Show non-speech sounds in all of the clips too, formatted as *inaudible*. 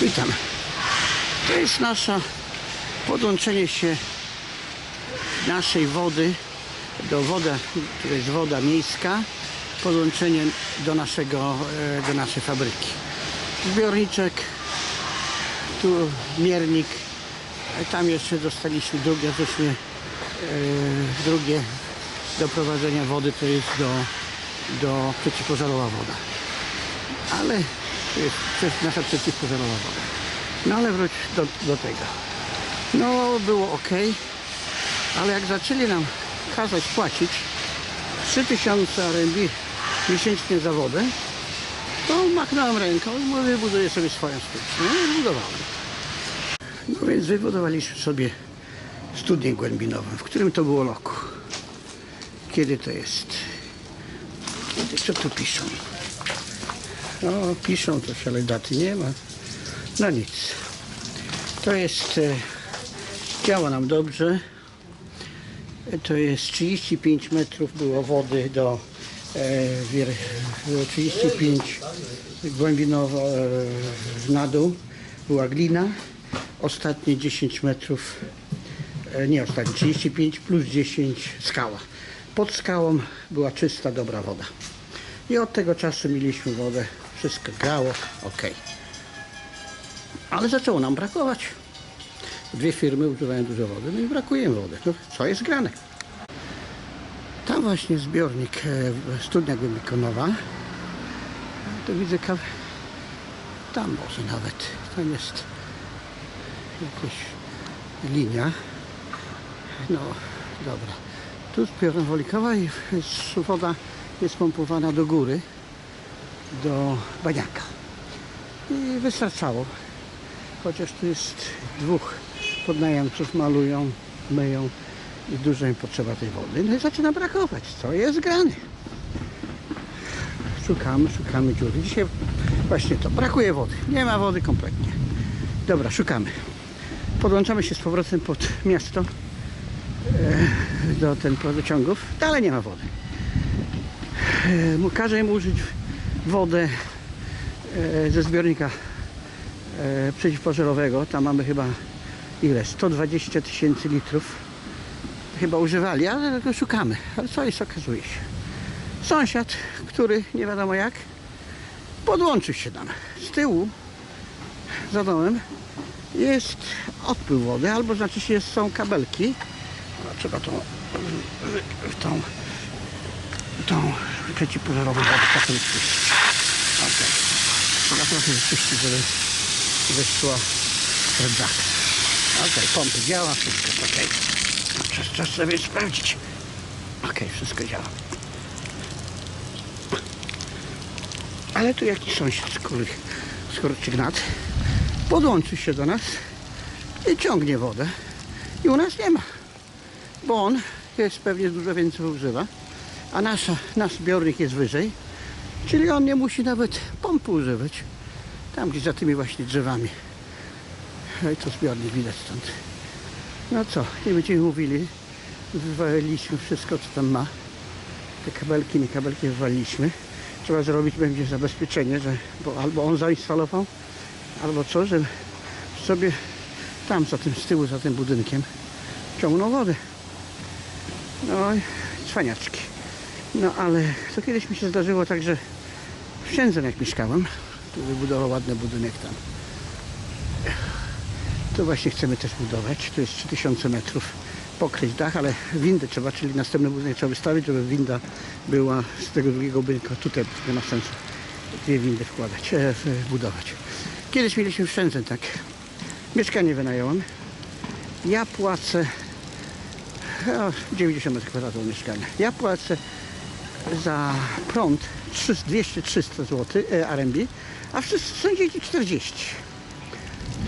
Witam. To jest nasza podłączenie się naszej wody do woda, to jest woda miejska, podłączenie do naszego, e, do naszej fabryki. Zbiorniczek, tu miernik, tam jeszcze dostaliśmy drugie, żeśmy, e, drugie do prowadzenia wody to jest do, do przeciwpożarowa woda. Ale to jest nasza przeciwpożarowa woda. No ale wróć do, do tego. No było ok, ale jak zaczęli nam kazać płacić 3000 RMB miesięcznie za wodę, to machnąłem ręką i mówię, buduję sobie swoją sztuczkę. No i budowałem. No więc wybudowaliśmy sobie studnię głębinową. W którym to było roku? Kiedy to jest? Kiedy, co tu piszą? No, piszą coś, ale daty nie ma. No nic. To jest, e, działa nam dobrze. E, To jest 35 metrów było wody do e, wier, było 35 głębinowo e, na dół była glina. Ostatnie 10 metrów, e, nie ostatnie, 35 plus 10 skała. Pod skałą była czysta, dobra woda. I od tego czasu mieliśmy wodę, wszystko grało, ok. Ale zaczęło nam brakować. Dwie firmy używają dużo wody, no i brakuje wody. No, co jest grane? Tam właśnie zbiornik e, studnia głębikonowa. To widzę kaw... Tam może nawet. Tam jest jakaś linia. No, dobra. Tu zbiorna wolikowa i woda jest pompowana do góry, do baniaka. I wystarczało. Chociaż tu jest dwóch podnajemców, malują, myją i dużo im potrzeba tej wody. No i zaczyna brakować. Co jest grane? Szukamy, szukamy dziury. Dzisiaj właśnie to. Brakuje wody. Nie ma wody kompletnie. Dobra, szukamy. Podłączamy się z powrotem pod miasto e, do ten wodociągów. Dalej nie ma wody. E, Każę im użyć wodę e, ze zbiornika e, przeciwpożarowego. Tam mamy chyba ile? 120 tysięcy litrów. Chyba używali, ale tego szukamy. Ale co jest, okazuje się. Sąsiad, który nie wiadomo jak, podłączył się nam. Z tyłu, za domem, jest odpływ wody, albo znaczy się są kabelki. No, trzeba tą, tą, tą przeciwpożarową wodę potem spuścić. Okay. Trzeba trochę wyczyścić, żeby wyszła dachu. Okej, pompy działa, wszystko okej. Czas, czas sobie sprawdzić. Okej, wszystko działa. Ale tu jakiś sąsiad z góry, z Gnat podłączył się do nas i ciągnie wodę. I u nas nie ma. Bo on jest pewnie dużo więcej używa, a nasza, nasz zbiornik jest wyżej, czyli on nie musi nawet pompy używać. Tam gdzieś za tymi właśnie drzewami. No i to zbiornik widać stąd. No co, nie będziemy mówili. Wywaliliśmy wszystko, co tam ma. Te kabelki, nie kabelki wywaliliśmy. Trzeba zrobić będzie zabezpieczenie, że bo albo on zainstalował, albo co, że sobie tam za tym z tyłu, za tym budynkiem ciągnął wodę. No i cwaniaczki. No ale to kiedyś mi się zdarzyło tak, że w Szczędzem jak mieszkałem, tu wybudował ładny budynek tam. Tu właśnie chcemy też budować. Tu jest 3000 metrów pokryć dach, ale windy trzeba, czyli następny budynek trzeba wystawić, żeby winda była z tego drugiego budynku. Tutaj nie ma sensu dwie windy wkładać, e, budować. Kiedyś mieliśmy w Szczędzem tak. Mieszkanie wynająłem. Ja płacę o, 90 metrów kwadratowych mieszkania. Ja płacę za prąd 200-300 zł e, RMB, a wszyscy są dzieci 40.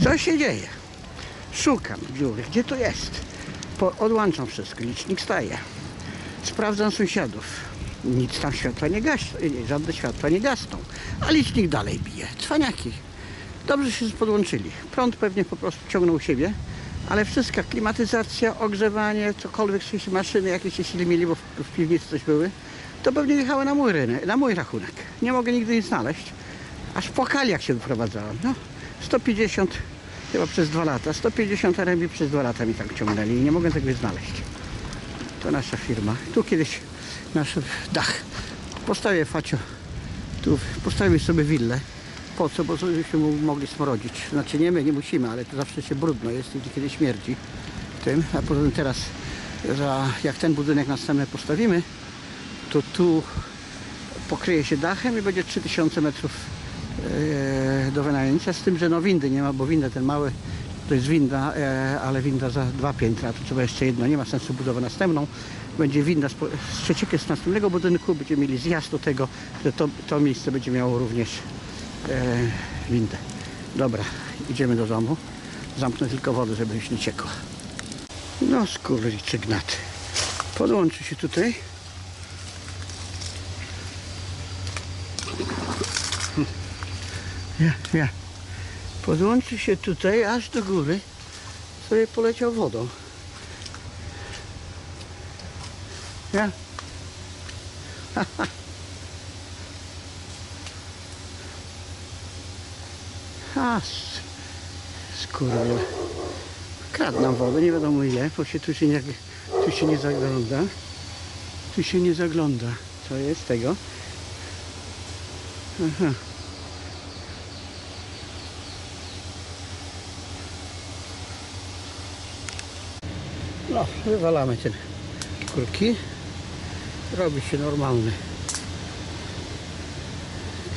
Co się dzieje? Szukam dziury. Gdzie to jest? Po, odłączam wszystko. Licznik staje. Sprawdzam sąsiadów. Nic tam światła nie gaśnie. nie, Żadne światła nie gasną. A licznik dalej bije. Cwaniaki. Dobrze się podłączyli. Prąd pewnie po prostu ciągnął siebie. Ale wszystka klimatyzacja, ogrzewanie, cokolwiek, maszyny jakieś jeśli mieli, bo w piwnicy coś były, to pewnie jechały na mój rynek, na mój rachunek. Nie mogę nigdy nic znaleźć. Aż płakali jak się doprowadzałem. No, 150 chyba przez dwa lata. 150 RMB przez dwa lata mi tak ciągnęli i nie mogę tego znaleźć. To nasza firma. Tu kiedyś nasz dach. Postawię facio. Tu postawimy sobie willę. Po co? Bo żebyśmy mogli smrodzić. Znaczy nie my, nie musimy, ale tu zawsze się brudno jest i kiedy śmierdzi tym. A poza tym teraz, za, jak ten budynek następny postawimy, to tu pokryje się dachem i będzie 3000 metrów e, do wynajęcia, z tym, że no windy nie ma, bo winda ten mały to jest winda, e, ale winda za dwa piętra, to trzeba jeszcze jedno, nie ma sensu budować następną. Będzie winda z, trzeciego, z następnego budynku, będziemy mieli zjazd do tego, że to, to miejsce będzie miało również e, windę. Dobra, idziemy do domu. Zamknę tylko wodę, żeby już nie ciekła. No skurczy gnaty. Podłączy się tutaj. Ja, ja. Podłączy się tutaj aż do góry. Sobie poleciał wodą. Ja. *laughs* A, skurwiel. Kradł nam wodę, nie wiadomo ile, bo się tu się nie, tu się nie zagląda. Tu się nie zagląda. Co jest tego? Aha. No, wywalamy te kurki. Robi się normalny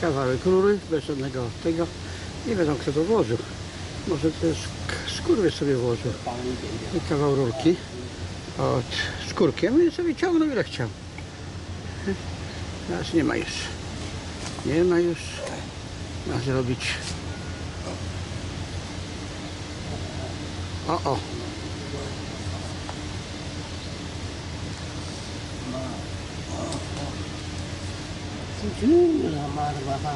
kawałek rury, bez żadnego tego. Nie wiadomo kto to włożył. Może to jest sobie włożył. I kawał rurki od skórki. A my sobie ciągnął ile chciał. Teraz nie ma już. Nie ma już. Ma zrobić. O, o. Çocuğum yılamar baba.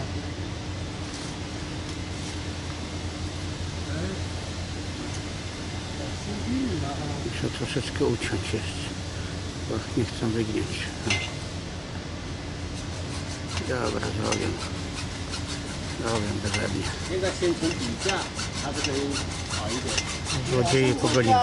Muszę troszeczkę uciąć jeszcze, bo nie chcę wygnieć. Dobra, zrobię. Zrobię bezradnie. Złodzieje po godzinie.